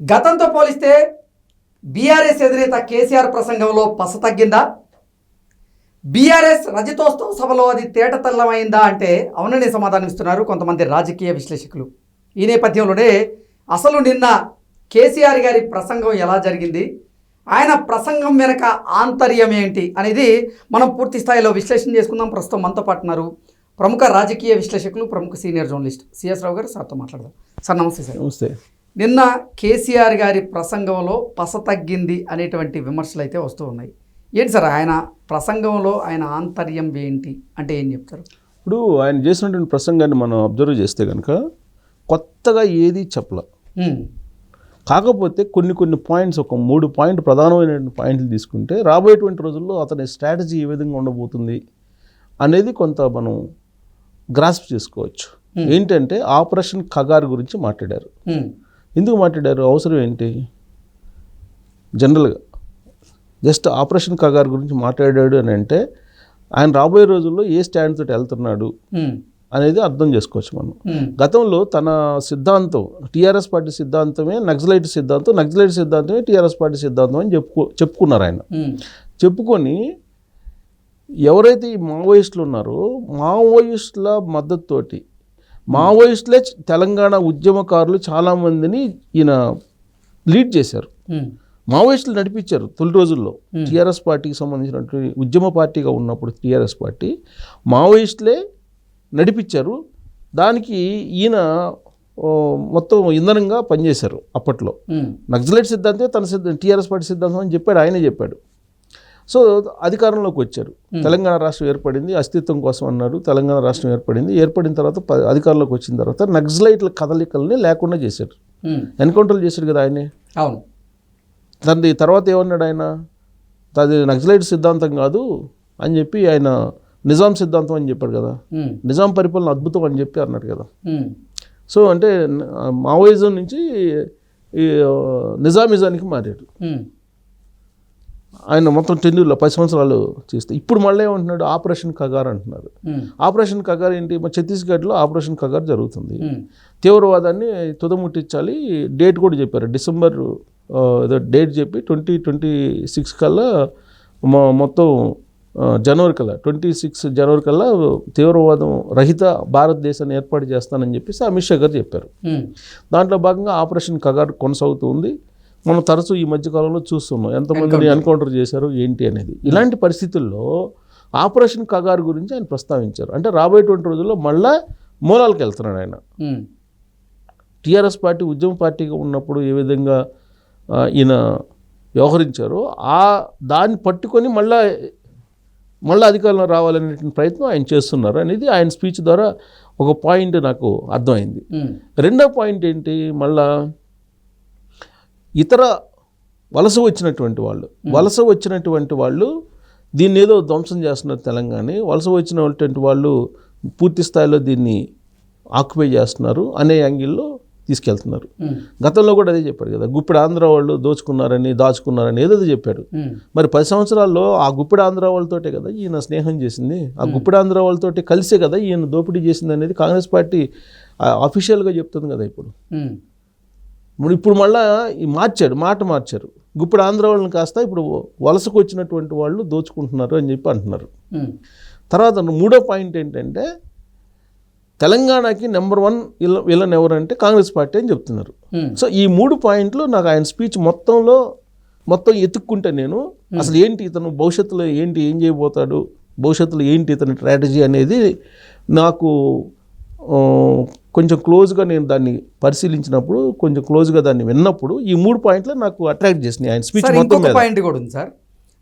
గతంతో పోలిస్తే బీఆర్ఎస్ అధినేత కేసీఆర్ ప్రసంగంలో పస తగ్గిందా? బీఆర్ఎస్ రజతోత్సవ సభలో అది తేటతల్లమైందా అంటే అవునని సమాధానం ఇస్తున్నారు కొంతమంది రాజకీయ విశ్లేషకులు. ఈ నేపథ్యంలోనే అసలు నిన్న కేసీఆర్ గారి ప్రసంగం ఎలా జరిగింది? ఆయన ప్రసంగం వెనక ఆంతర్యం ఏంటి అనేది మనం పూర్తి స్థాయిలో విశ్లేషణ చేసుకుందాం. ప్రస్తుతం మనతో పాటు ఉన్నారు ప్రముఖ రాజకీయ విశ్లేషకులు ప్రముఖ సీనియర్ జర్నలిస్ట్ సిఎస్ రావు గారు. సార్తో మాట్లాడదాం. సార్ నమస్తే సార్. నమస్తే. నిన్న కేసీఆర్ గారి ప్రసంగంలో పస తగ్గింది అనేటువంటి విమర్శలు అయితే వస్తూ ఉన్నాయి. ఏంటి సార్ ఆయన ప్రసంగంలో ఆయన ఆంతర్యం ఏంటి? అంటే ఏం చెప్తారు? ఇప్పుడు ఆయన చేసినటువంటి ప్రసంగాన్ని మనం అబ్జర్వ్ చేస్తే కనుక కొత్తగా ఏది చెప్పల. కాకపోతే కొన్ని కొన్ని పాయింట్స్ ఒక మూడు పాయింట్ ప్రధానమైనటువంటి పాయింట్లు తీసుకుంటే రాబోయేటువంటి రోజుల్లో అతని స్ట్రాటజీ ఏ విధంగా ఉండబోతుంది అనేది కొంత మనం గ్రాస్ప్ చేసుకోవచ్చు. ఏంటంటే ఆపరేషన్ ఖగార్ గురించి మాట్లాడారు. ఎందుకు మాట్లాడారు? అవసరం ఏంటి? జనరల్గా జస్ట్ ఆపరేషన్ ఖగార్ గురించి మాట్లాడాడు అని అంటే ఆయన రాబోయే రోజుల్లో ఏ స్టాండ్ తోటి వెళ్తున్నాడు అనేది అర్థం చేసుకోవచ్చు మనం. గతంలో తన సిద్ధాంతం టీఆర్ఎస్ పార్టీ సిద్ధాంతమే నక్సలైట్ సిద్ధాంతం నక్సలైట్ సిద్ధాంతమే టీఆర్ఎస్ పార్టీ సిద్ధాంతం అని చెప్పుకో చెప్పుకున్నారు ఆయన. చెప్పుకొని ఎవరైతే ఈ మావోయిస్టులు ఉన్నారో మావోయిస్టుల మద్దతుతోటి మావోయిస్టులే తెలంగాణ ఉద్యమకారులు చాలామందిని ఈయన లీడ్ చేశారు. మావోయిస్టులు నడిపించారు తొలి రోజుల్లో. టీఆర్ఎస్ పార్టీకి సంబంధించినటువంటి ఉద్యమ పార్టీగా ఉన్నప్పుడు టీఆర్ఎస్ పార్టీ మావోయిస్టులే నడిపించారు. దానికి ఈయన మొత్తం ఇంధనంగా పనిచేశారు అప్పట్లో. నక్సలైట్ సిద్ధాంతమే తన సిద్ధ టీఆర్ఎస్ పార్టీ సిద్ధాంతం అని చెప్పాడు ఆయనే చెప్పాడు. సో అధికారంలోకి వచ్చారు. తెలంగాణ రాష్ట్రం ఏర్పడింది అస్తిత్వం కోసం అన్నారు తెలంగాణ రాష్ట్రం ఏర్పడింది. ఏర్పడిన తర్వాత అధికారంలోకి వచ్చిన తర్వాత నక్సలైట్ల కదలికల్ని లేకుండా చేశారు. ఎన్కౌంటర్లు చేశాడు కదా ఆయనే అవును. దాని తర్వాత ఏమన్నాడు ఆయన? అది నక్సలైట్ సిద్ధాంతం కాదు అని చెప్పి ఆయన నిజాం సిద్ధాంతం అని చెప్పాడు కదా. నిజాం పరిపాలన అద్భుతం అని చెప్పి అన్నాడు కదా. సో అంటే మావోయిజం నుంచి ఈ నిజామిజానికి మారాడు. ఆయన మొత్తం టెన్యూర్లో పది సంవత్సరాలు చేస్తే ఇప్పుడు మళ్ళీ ఏమంటున్నాడు? ఆపరేషన్ కగార్ అంటున్నారు. ఆపరేషన్ కగార్ ఏంటి? మా ఛత్తీస్గఢ్లో ఆపరేషన్ కగార్ జరుగుతుంది. తీవ్రవాదాన్ని తుదముట్టించాలి. డేట్ కూడా చెప్పారు. డిసెంబర్ ఏదో డేట్ చెప్పి ట్వంటీ ట్వంటీ సిక్స్ కల్లా మొ మొత్తం జనవరి కల్లా ట్వంటీ సిక్స్ జనవరి కల్లా తీవ్రవాదం రహిత భారతదేశాన్ని ఏర్పాటు చేస్తానని చెప్పేసి అమిత్ షా గారు చెప్పారు. దాంట్లో భాగంగా ఆపరేషన్ కగార్ కొనసాగుతూ ఉంది. మనం తరచూ ఈ మధ్యకాలంలో చూస్తున్నాం. ఎంతమందిని ఎన్కౌంటర్ చేశారు ఏంటి అనేది. ఇలాంటి పరిస్థితుల్లో ఆపరేషన్ కగార్ గురించి ఆయన ప్రస్తావించారు. అంటే రాబోయేటువంటి రోజుల్లో మళ్ళా మూలాలకు వెళ్తున్నాడు ఆయన. టీఆర్ఎస్ పార్టీ ఉద్యమ పార్టీగా ఉన్నప్పుడు ఏ విధంగా ఈయన వ్యవహరించారో ఆ దాన్ని పట్టుకొని మళ్ళా మళ్ళీ అధికారంలో రావాలనే ప్రయత్నం ఆయన చేస్తున్నారు అనేది ఆయన స్పీచ్ ద్వారా ఒక పాయింట్ నాకు అర్థమైంది. రెండో పాయింట్ ఏంటి? మళ్ళా ఇతర వలస వచ్చినటువంటి వాళ్ళు వలస వచ్చినటువంటి వాళ్ళు దీన్ని ఏదో ధ్వంసం చేస్తున్నారు తెలంగాణ వలస వచ్చినటువంటి వాళ్ళు పూర్తి స్థాయిలో దీన్ని ఆక్యుపై చేస్తున్నారు అనే యాంగిల్లో తీసుకెళ్తున్నారు. గతంలో కూడా అదే చెప్పాడు కదా గుప్పిడి ఆంధ్ర వాళ్ళు దోచుకున్నారని దాచుకున్నారని ఏదో చెప్పాడు. మరి పది సంవత్సరాల్లో ఆ గుప్పిడి ఆంధ్ర వాళ్ళతోటే కదా ఈయన స్నేహం చేసింది? ఆ గుప్పిడి ఆంధ్ర వాళ్ళతోటి కలిసే కదా ఈయన దోపిడీ చేసింది అనేది కాంగ్రెస్ పార్టీ అఫీషియల్గా చెప్తుంది కదా ఇప్పుడు. ఇప్పుడు ఇప్పుడు మళ్ళా ఈ మార్చాడు మాట మార్చారు. గుప్పిడి ఆంధ్ర వాళ్ళని కాస్త ఇప్పుడు వలసకు వచ్చినటువంటి వాళ్ళు దోచుకుంటున్నారు అని చెప్పి అంటున్నారు. తర్వాత మూడో పాయింట్ ఏంటంటే తెలంగాణకి నెంబర్ వన్ విల విలన్ ఎవరంటే కాంగ్రెస్ పార్టీ అని చెప్తున్నారు. సో ఈ మూడు పాయింట్లు నాకు ఆయన స్పీచ్ మొత్తంలో మొత్తం ఎత్తుక్కుంటే నేను అసలు ఏంటి ఇతను భవిష్యత్తులో ఏంటి ఏం చేయబోతాడు భవిష్యత్తులో ఏంటి ఇతని స్ట్రాటజీ అనేది నాకు కొంచెం క్లోజ్గా నేను దాన్ని పరిశీలించినప్పుడు కొంచెం క్లోజ్గా దాన్ని విన్నప్పుడు ఈ మూడు పాయింట్లు నాకు అట్రాక్ట్ చేసినాయి. ఆయన స్పీచ్ మొత్తం ఇంకొక పాయింట్ కూడా ఉంది సార్.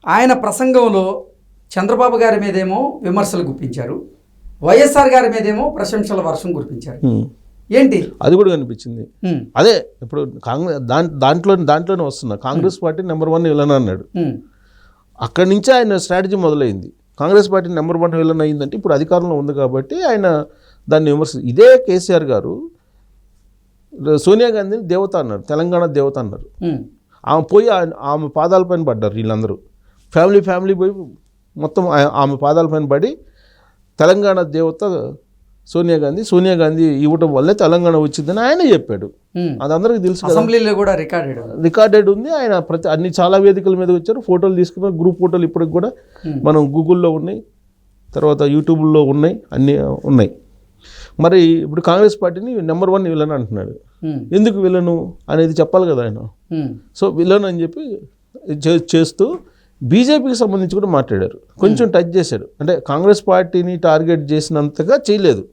ఆయన ప్రసంగంలో చంద్రబాబు గారి మీదేమో విమర్శలు గుప్పించారు. వైఎస్ఆర్ గారి మీదేమో ప్రశంసల వర్షం కురిపించారు. హ్మ్. ఏంటి? అది కూడా కనిపించింది. అదే ఇప్పుడు కాంగ్రెస్ దాంట్ దాంట్లో దాంట్లోనే వస్తున్నా. Congress party number one villain అన్నాడు. అక్కడి నుంచే ఆయన స్ట్రాటజీ మొదలైంది. Congress party number one villain అయిందంటే ఇప్పుడు అధికారంలో ఉంది కాబట్టి ఆయన దాన్ని విమర్శ ఇదే కేసీఆర్ గారు సోనియా గాంధీని దేవత అన్నారు తెలంగాణ దేవత అన్నారు. ఆమె పోయి ఆమె పాదాలపైన పడ్డారు వీళ్ళందరూ. ఫ్యామిలీ ఫ్యామిలీ పోయి మొత్తం ఆ- ఆమె పాదాలపైన పడి తెలంగాణ దేవత సోనియా గాంధీ సోనియా గాంధీ ఇవ్వటం వల్లే తెలంగాణ వచ్చిందని ఆయన చెప్పాడు. అది అందరికీ తెలుసు అసెంబ్లీలో కూడా రికార్డెడ్ రికార్డెడ్ ఉంది. ఆయన ప్రతి అన్ని చాలా వేదికల మీద వచ్చారు. ఫోటోలు తీసుకున్నారు. గ్రూప్ ఫోటోలు ఇప్పటికి కూడా. మనం గూగుల్లో ఉన్నాయి. తర్వాత యూట్యూబ్లో ఉన్నాయి. అన్నీ ఉన్నాయి. మరి ఇప్పుడు కాంగ్రెస్ పార్టీని నెంబర్ వన్ విలన్ అంటున్నాడు. ఎందుకు విలను అనేది చెప్పాలి కదా ఆయన. సో విలన్ అని చెప్పి చేస్తూ బీజేపీకి సంబంధించి కూడా మాట్లాడారు. కొంచెం టచ్ చేశాడు. అంటే కాంగ్రెస్ పార్టీని టార్గెట్ చేసినంతగా చేయలేదు.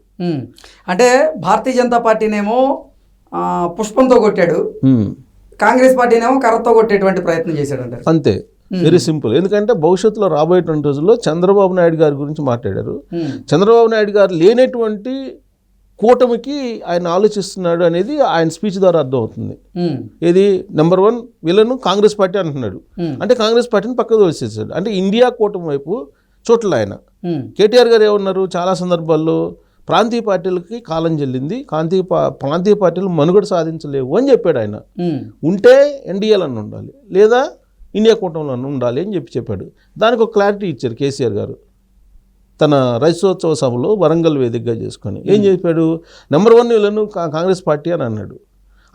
అంటే భారతీయ జనతా పార్టీనేమో పుష్పంతో కొట్టాడు. కాంగ్రెస్ పార్టీనేమో కర్రతో కొట్టేటువంటి ప్రయత్నం చేశాడు అంతే. వెరీ సింపుల్ ఎందుకంటే భవిష్యత్తులో రాబోయేటువంటి రోజుల్లో చంద్రబాబు నాయుడు గారి గురించి మాట్లాడారు. ఉమ్. చంద్రబాబు నాయుడు గారు లేనటువంటి కూటమికి ఆయన ఆలోచిస్తున్నాడు అనేది ఆయన స్పీచ్ ద్వారా అర్థమవుతుంది. ఉమ్. ఏది? నెంబర్ వన్ వీళ్ళను కాంగ్రెస్ పార్టీ అంటున్నాడు. అంటే కాంగ్రెస్ పార్టీని పక్కకు తోసేసాడు అంటే ఇండియా కూటమి వైపు చోట్ల ఆయన. కేటీఆర్ గారు ఏమన్నారు? చాలా సందర్భాల్లో ప్రాంతీయ పార్టీలకి కాలం చెల్లింది. ప్రాంతీయ పా ప్రాంతీయ పార్టీలు మనుగడ సాధించలేవు అని చెప్పాడు ఆయన. ఉంటే ఎన్డీఏలను ఉండాలి. లేదా ఇండియా కూటమిలో ఉండాలి అని చెప్పి చెప్పాడు. దానికి ఒక క్లారిటీ ఇచ్చారు కేసీఆర్ గారు. తన రైతోత్సవ సభలో వరంగల్ వేదికగా చేసుకొని ఏం చెప్పాడు? నెంబర్ వన్ వీళ్ళను కాంగ్రెస్ పార్టీ అని అన్నాడు.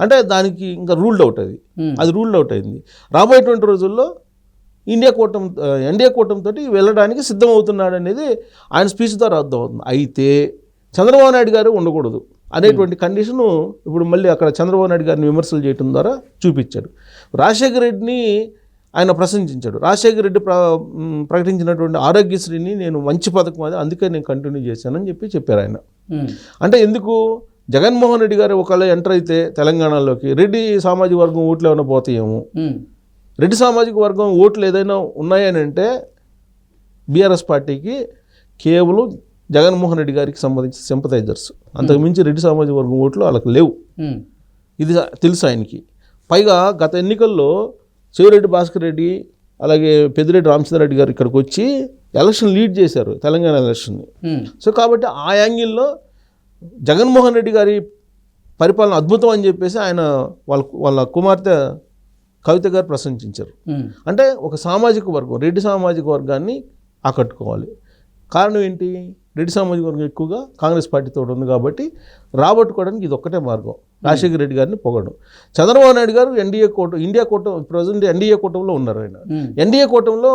అంటే దానికి ఇంకా రూల్డ్ అవుట్ అది. అది రూల్డ్ అవుట్ అయింది. రాబోయేటువంటి రోజుల్లో ఇండియా కూటమి ఎన్డీఏ కూటమితో వెళ్ళడానికి సిద్ధమవుతున్నాడు అనేది ఆయన స్పీచ్ ద్వారా అర్థమవుతుంది. అయితే చంద్రబాబు నాయుడు గారు ఉండకూడదు అనేటువంటి కండిషను ఇప్పుడు మళ్ళీ అక్కడ చంద్రబాబు నాయుడు గారిని విమర్శలు చేయడం ద్వారా చూపించాడు. రాజశేఖర రెడ్డిని ఆయన ప్రశంసించాడు. రాజశేఖర రెడ్డి ప్ర ప్రకటించినటువంటి ఆరోగ్యశ్రీని నేను మంచి పథకం అది అందుకే నేను కంటిన్యూ చేశానని చెప్పి చెప్పారు ఆయన. అంటే ఎందుకు? జగన్మోహన్ రెడ్డి గారు ఒకవేళ ఎంటర్ అయితే తెలంగాణలోకి రెడ్డి సామాజిక వర్గం ఓట్లు ఏమైనా పోతాయేమో. రెడ్డి సామాజిక వర్గం ఓట్లు ఏదైనా ఉన్నాయని అంటే బీఆర్ఎస్ పార్టీకి కేవలం జగన్మోహన్ రెడ్డి గారికి సంబంధించిన సింపతైజర్స్ అంతకుమించి రెడ్డి సామాజిక వర్గం ఓట్లు వాళ్ళకి లేవు. ఇది తెలుసు ఆయనకి. పైగా గత ఎన్నికల్లో శివరెడ్డి భాస్కర్ రెడ్డి అలాగే పెద్దిరెడ్డి రామచంద్ర రెడ్డి గారు ఇక్కడికి వచ్చి ఎలక్షన్ లీడ్ చేశారు తెలంగాణ ఎలక్షన్ని. సో కాబట్టి ఆ యాంగిల్లో జగన్మోహన్ రెడ్డి గారి పరిపాలన అద్భుతం అని చెప్పేసి ఆయన వాళ్ళ వాళ్ళ కుమార్తె కవిత గారు ప్రశంసించారు. అంటే ఒక సామాజిక వర్గం రెడ్డి సామాజిక వర్గాన్ని ఆకట్టుకోవాలి. కారణం ఏంటి? రెడ్డి సామాజిక వర్గం ఎక్కువగా కాంగ్రెస్ పార్టీతో ఉంది కాబట్టి రాబట్టుకోవడానికి ఇది ఒక్కటే మార్గం. రాజశేఖర రెడ్డి గారిని పొగడం. చంద్రబాబు నాయుడు గారు ఎన్డీఏ కూటమి ఇండియా కూటమి ప్రజెంట్ ఎన్డీఏ కూటమిలో ఉన్నారు ఆయన. ఎన్డీఏ కూటమిలో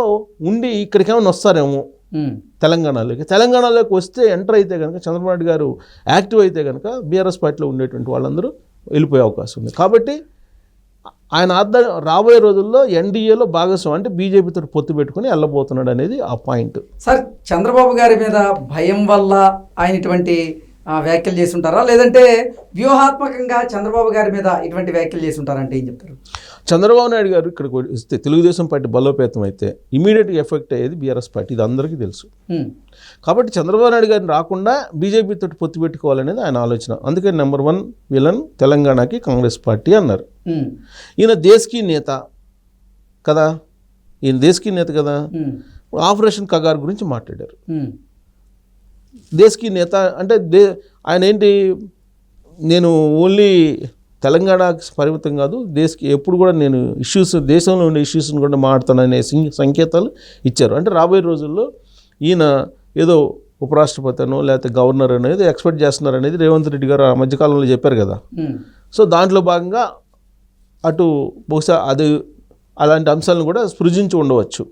ఉండి ఇక్కడికి ఏమైనా వస్తారేమో. తెలంగాణలోకి. తెలంగాణలోకి వస్తే ఎంటర్ అయితే కనుక చంద్రబాబు నాయుడు గారు యాక్టివ్ అయితే కనుక బీఆర్ఎస్ పార్టీలో ఉండేటువంటి వాళ్ళందరూ వెళ్ళిపోయే అవకాశం ఉంది. కాబట్టి ఆయన అర్థం రాబోయే రోజుల్లో ఎన్డీఏలో భాగస్వామి అంటే బీజేపీతో పొత్తు పెట్టుకుని వెళ్ళబోతున్నాడు అనేది ఆ పాయింట్. సార్ చంద్రబాబు గారి మీద భయం వల్ల ఆయన ఇటువంటి వ్యాఖ్యలు చేసి ఉంటారా లేదంటే వ్యూహాత్మకంగా చంద్రబాబు గారి మీద ఇటువంటి వ్యాఖ్యలు చేసి ఉంటారంటే ఏం చెప్తారు? చంద్రబాబు నాయుడు గారు ఇక్కడికి వస్తే తెలుగుదేశం పార్టీ బలోపేతం అయితే ఇమీడియట్గా ఎఫెక్ట్ అయ్యేది బీఆర్ఎస్ పార్టీ. ఇది అందరికీ తెలుసు. కాబట్టి చంద్రబాబు నాయుడు గారిని రాకుండా బీజేపీతో పొత్తు పెట్టుకోవాలనేది ఆయన ఆలోచన. అందుకే నెంబర్ వన్ విలన్ తెలంగాణకి కాంగ్రెస్ పార్టీ అన్నారు. ఈయన దేశ్కి నేత కదా? ఈయన దేశ్కి నేత కదా. ఆపరేషన్ కగార్ గురించి మాట్లాడారు. దేశ్కి నేత అంటే దే ఆయన ఏంటి నేను ఓన్లీ తెలంగాణకి పరిమితం కాదు దేశకి ఎప్పుడు కూడా నేను ఇష్యూస్ దేశంలో ఉండే ఇష్యూస్ని కూడా మాట్లాడతాననే సంకేతాలు ఇచ్చారు అంటే రాబోయే రోజుల్లో ఈయన ఏదో ఉపరాష్ట్రపతి అనో లేకపోతే గవర్నర్ అనేది ఎక్స్పెక్ట్ చేస్తున్నారు అనేది రేవంత్ రెడ్డి గారు ఆ మధ్యకాలంలో చెప్పారు కదా. సో దాంట్లో భాగంగా అటు బహుశా అది అలాంటి అంశాలను కూడా సృజించి ఉండవచ్చు.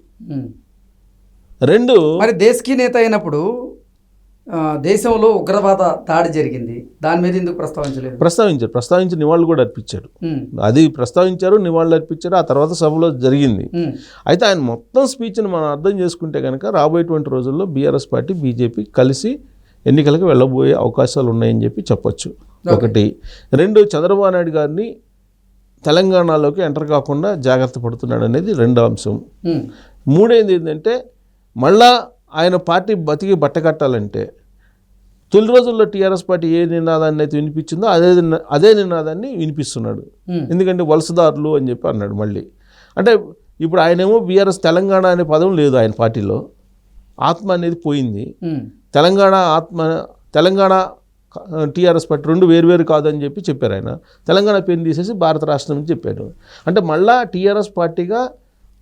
రెండు మరి దేశకి నేత అయినప్పుడు దేశంలో ఉగ్రవాద దాడి జరిగింది. దాని మీద ఎందుకు ప్రస్తావించలేదు? ప్రస్తావించారు. ప్రస్తావించి నివాళులు కూడా అర్పించారు. అది ప్రస్తావించారు నివాళులు అర్పించారు ఆ తర్వాత సభలో జరిగింది. అయితే ఆయన మొత్తం స్పీచ్ని మనం అర్థం చేసుకుంటే కనుక రాబోయేటువంటి రోజుల్లో బీఆర్ఎస్ పార్టీ బీజేపీ కలిసి ఎన్నికలకు వెళ్ళబోయే అవకాశాలు ఉన్నాయని చెప్పి చెప్పొచ్చు. ఒకటి. రెండు చంద్రబాబు నాయుడు గారిని తెలంగాణలోకి ఎంటర్ కాకుండా జాగ్రత్త పడుతున్నాడు అనేది రెండో అంశం. మూడేది ఏంటంటే మళ్ళా ఆయన పార్టీ బతికి బట్టకట్టాలంటే తొలి రోజుల్లో టీఆర్ఎస్ పార్టీ ఏ నినాదాన్ని అయితే వినిపించిందో అదే అదే నినాదాన్ని వినిపిస్తున్నాడు. ఎందుకంటే వలసదారులు అని చెప్పి అన్నాడు మళ్ళీ. అంటే ఇప్పుడు ఆయనేమో బీఆర్ఎస్ తెలంగాణ అనే పదం లేదు ఆయన పార్టీలో. ఆత్మ అనేది పోయింది. తెలంగాణ ఆత్మ తెలంగాణ టీఆర్ఎస్ పార్టీ రెండు వేరువేరు కాదని చెప్పి చెప్పారు ఆయన. తెలంగాణ పేరు తీసేసి భారత రాష్ట్రం అని చెప్పారు అంటే మళ్ళా టీఆర్ఎస్ పార్టీగా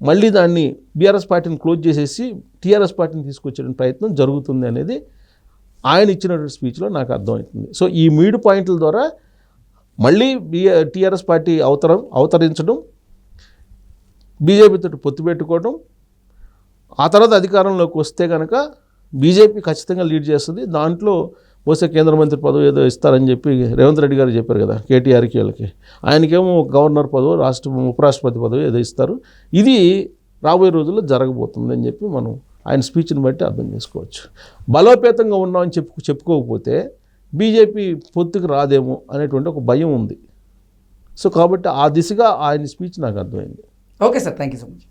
మళ్ళీ దాన్ని బీఆర్ఎస్ పార్టీని క్లోజ్ చేసేసి టీఆర్ఎస్ పార్టీని తీసుకొచ్చే ప్రయత్నం జరుగుతుంది అనేది ఆయన ఇచ్చినటువంటి స్పీచ్లో నాకు అర్థమవుతుంది. సో ఈ మీడు పాయింట్ల ద్వారా మళ్ళీ బి టీఆర్ఎస్ పార్టీ అవతరం అవతరించడం బీజేపీతో పొత్తు పెట్టుకోవడం ఆ తర్వాత అధికారంలోకి వస్తే కనుక బీజేపీ ఖచ్చితంగా లీడ్ చేస్తుంది. దాంట్లో బహుశా కేంద్ర మంత్రి పదవి ఏదో ఇస్తారని చెప్పి రేవంత్ రెడ్డి గారు చెప్పారు కదా కేటీఆర్కి వాళ్ళకి. ఆయనకేమో గవర్నర్ పదవి రాష్ట్ర ఉపరాష్ట్రపతి పదవి ఏదో ఇస్తారు. ఇది రాబోయే రోజుల్లో జరగబోతుందని చెప్పి మనం ఆయన స్పీచ్ని బట్టి అర్థం చేసుకోవచ్చు. బలోపేతంగా ఉన్నామని చెప్పు చెప్పుకోకపోతే బీజేపీ పొత్తుకు రాదేమో అనేటువంటి ఒక భయం ఉంది. సో కాబట్టి ఆ దిశగా ఆయన స్పీచ్ నాకు అర్థమైంది. Okay sir. Thank you so much.